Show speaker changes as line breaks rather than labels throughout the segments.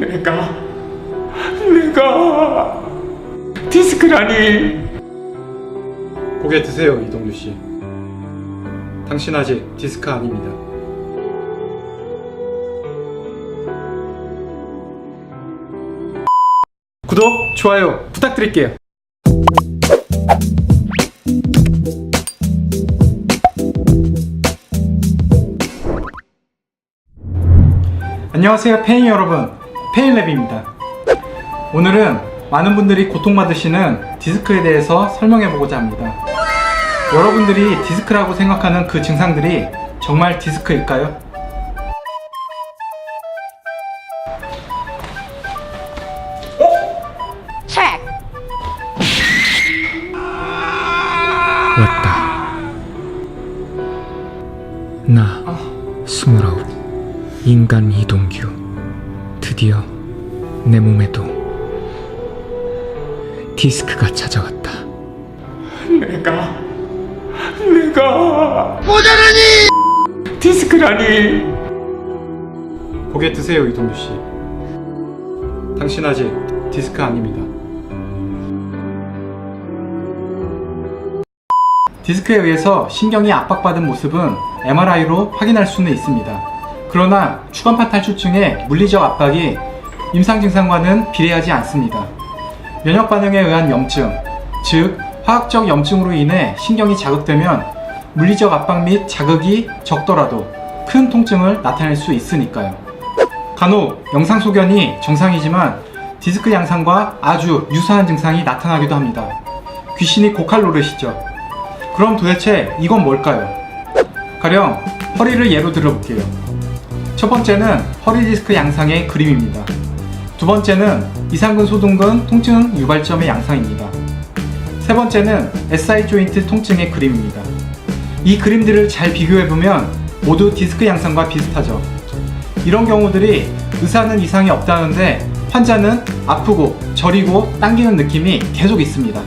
내가 내가 디스크라니
고개 드세요 이동규 씨. 당신 아직 디스크 아닙니다. 구독, 좋아요 부탁드릴게요. 안녕하세요 페인 여러분 페인랩입니다 오늘은 많은 분들이 고통받으시는 디스크에 대해서 설명해 보고자 합니다 여러분들이 디스크라고 생각하는 그 증상들이 정말 디스크일까요?
check.
왔다. 나 스물아홉 인간 이동규 드디어 내 몸에도 디스크가 찾아왔다.
내가 내가. 모자라니! 디스크라니.
고개 드세요 이동규 씨. 당신 아직 디스크 아닙니다. 디스크에 의해서 신경이 압박받은 모습은 MRI로 확인할 수는 있습니다. 그러나 추간판 탈출증의 물리적 압박이 임상 증상과는 비례하지 않습니다. 면역 반응에 의한 염증, 즉 화학적 염증으로 인해 신경이 자극되면 물리적 압박 및 자극이 적더라도 큰 통증을 나타낼 수 있으니까요. 간혹 영상 소견이 정상이지만 디스크 양상과 아주 유사한 증상이 나타나기도 합니다. 귀신이 고칼 노릇이죠. 그럼 도대체 이건 뭘까요? 가령 허리를 예로 들어볼게요. 첫 번째는 허리 디스크 양상의 그림입니다. 두 번째는 이상근 소둔근 통증 유발점의 양상입니다. 세 번째는 SI 조인트 통증의 그림입니다. 이 그림들을 잘 비교해보면 모두 디스크 양상과 비슷하죠. 이런 경우들이 의사는 이상이 없다는데 환자는 아프고 저리고 당기는 느낌이 계속 있습니다.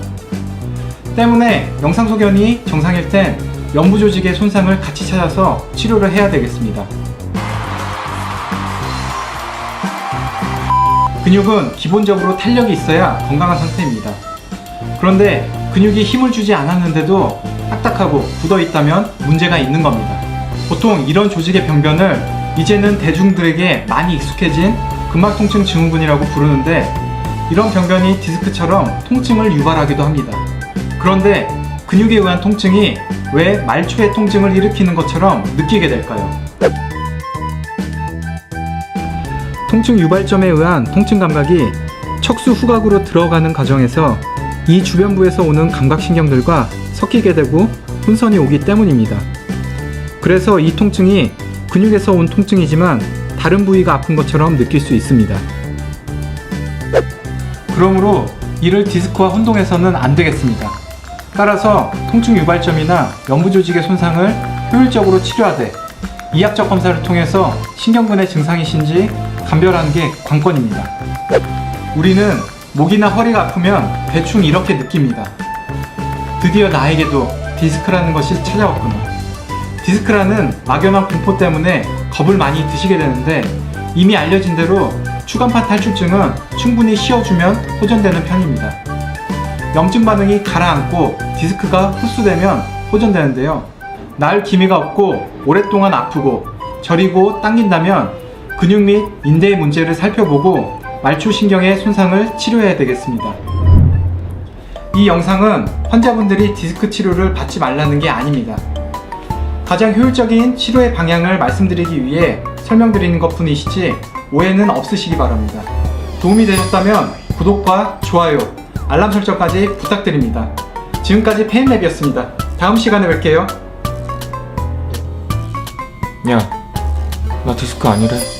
때문에 영상 소견이 정상일 땐 연부 조직의 손상을 같이 찾아서 치료를 해야 되겠습니다. 근육은 기본적으로 탄력이 있어야 건강한 상태입니다. 그런데 근육이 힘을 주지 않았는데도 딱딱하고 굳어 있다면 문제가 있는 겁니다. 보통 이런 조직의 병변을 이제는 대중들에게 많이 익숙해진 근막통증 증후군이라고 부르는데 이런 병변이 디스크처럼 통증을 유발하기도 합니다. 그런데 근육에 의한 통증이 왜 말초의 통증을 일으키는 것처럼 느끼게 될까요? 통증 유발점에 의한 통증 감각이 척수 후각으로 들어가는 과정에서 이 주변부에서 오는 감각신경들과 섞이게 되고 혼선이 오기 때문입니다. 그래서 이 통증이 근육에서 온 통증이지만 다른 부위가 아픈 것처럼 느낄 수 있습니다. 그러므로 이를 디스크와 혼동해서는 안 되겠습니다. 따라서 통증 유발점이나 연부 조직의 손상을 효율적으로 치료하되 이학적 검사를 통해서 신경근의 증상이신지 감별하는 게 관건입니다. 우리는 목이나 허리가 아프면 대충 이렇게 느낍니다. 드디어 나에게도 디스크라는 것이 찾아왔구나. 디스크라는 막연한 공포 때문에 겁을 많이 드시게 되는데 이미 알려진 대로 추간판 탈출증은 충분히 쉬어주면 호전되는 편입니다. 염증 반응이 가라앉고 디스크가 흡수되면 호전되는데요. 나을 기미가 없고 오랫동안 아프고 저리고 당긴다면 근육 및 인대의 문제를 살펴보고 말초신경의 손상을 치료해야 되겠습니다. 이 영상은 환자분들이 디스크 치료를 받지 말라는 게 아닙니다. 가장 효율적인 치료의 방향을 말씀드리기 위해 설명드리는 것 뿐이시지 오해는 없으시기 바랍니다. 도움이 되셨다면 구독과 좋아요, 알람 설정까지 부탁드립니다. 지금까지 페인랩이었습니다. 다음 시간에 뵐게요.
야 나 디스크 아니래